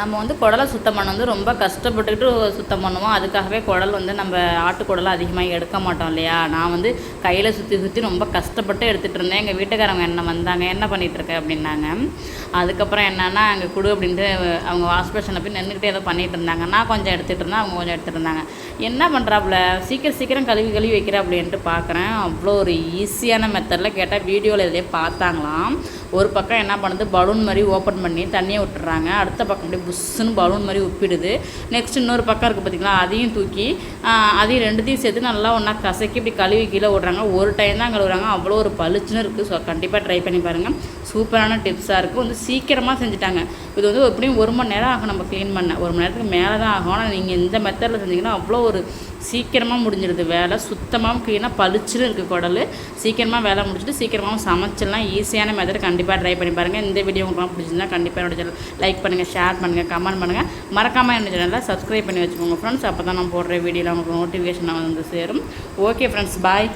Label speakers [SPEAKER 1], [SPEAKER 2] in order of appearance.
[SPEAKER 1] நம்ம வந்து குடலை சுத்தம் பண்ண வந்து ரொம்ப கஷ்டப்பட்டுக்கிட்டு சுத்தம் பண்ணுவோம். அதுக்காகவே குடல் வந்து நம்ம ஆட்டு குடலை அதிகமாக எடுக்க மாட்டோம் இல்லையா? நான் வந்து கையில் சுற்றி சுற்றி ரொம்ப கஷ்டப்பட்டு எடுத்துகிட்டு இருந்தேன். எங்கள் வீட்டுக்காரவங்க என்ன வந்தாங்க என்ன பண்ணிட்டு அப்படின்னாங்க. அதுக்கப்புறம் என்னென்னா அங்கே கொடு அப்படின்ட்டு அவங்க வாஷ்பேஷனில் போய் நின்றுக்கிட்டே ஏதோ பண்ணிகிட்டு இருந்தாங்க. நான் கொஞ்சம் எடுத்துகிட்டு இருந்தேன் அவங்க கொஞ்சம் எடுத்துகிட்டு இருந்தாங்க. என்ன பண்ணுறாப்புல சீக்கிரம் சீக்கிரம் கழுவி கழுவி வைக்கிற அப்படின்ட்டு பார்க்குறேன் அவ்வளோ ஒரு ஈஸியான மெத்தடில் கேட்டால் வீடியோவில் இதிலே பார்த்தாங்களாம். ஒரு பக்கம் என்ன பண்ணுது? பலூன் மாதிரி ஓப்பன் பண்ணி தண்ணியை விட்டுறாங்க. அடுத்த பக்கம் அப்படியே புஷ்ஷுன்னு பலூன் மாதிரி உப்பிடுது. நெக்ஸ்ட் இன்னொரு பக்கம் இருக்குது பார்த்தீங்களா அதையும் தூக்கி அதையும் ரெண்டுத்தையும் சேர்த்து நல்லா ஒன்றா கசக்கி இப்படி கழுவி கீழே விடுறாங்க. ஒரு டைம் தான் கழுவுறாங்க. அவ்வளோ ஒரு பளிச்சுன்னு இருக்குது ஸோ கண்டிப்பாக ட்ரை பண்ணி பாருங்கள் சூப்பரான டிப்ஸாக இருக்குது வந்து சீக்கிரமாக செஞ்சுட்டாங்க. இது வந்து எப்படியும் ஒரு மணி நேரம் ஆகும் நம்ம க்ளீன் பண்ண. ஒரு மணி நேரத்துக்கு மேலே தான் ஆகும். ஆனால் நீங்கள் இந்த மெத்தடில் செஞ்சீங்கன்னா அவ்வளோ ஒரு சீக்கிரமாக முடிஞ்சிடுது வேலை சுத்தமாக க்ளீனாக பளிச்சுன்னு இருக்குது குடல். சீக்கிரமாக வேலை முடிச்சுட்டு சீக்கிரமாக சமைச்சிடலாம். ஈஸியான மெத்தட் கண்டிப்பாக ட்ரை பண்ணி பாருங்கள் இந்த வீடியோ உங்களுக்கு பிடிச்சிருந்தா கண்டிப்பாக என்னோட சேனல் லைக் பண்ணுங்கள் ஷேர் பண்ணுங்கள் கமெண்ட் பண்ணுங்கள் மறக்காமல் என்னோட சேனலில் சப்ஸ்கிரைப் பண்ணி வச்சுக்கோங்க ஃப்ரெண்ட்ஸ் அப்போ தான் நான் போடுற வீடியோவில் உங்களுக்கு நோட்டிஃபிகேஷன் வந்து சேரும். Okay friends bye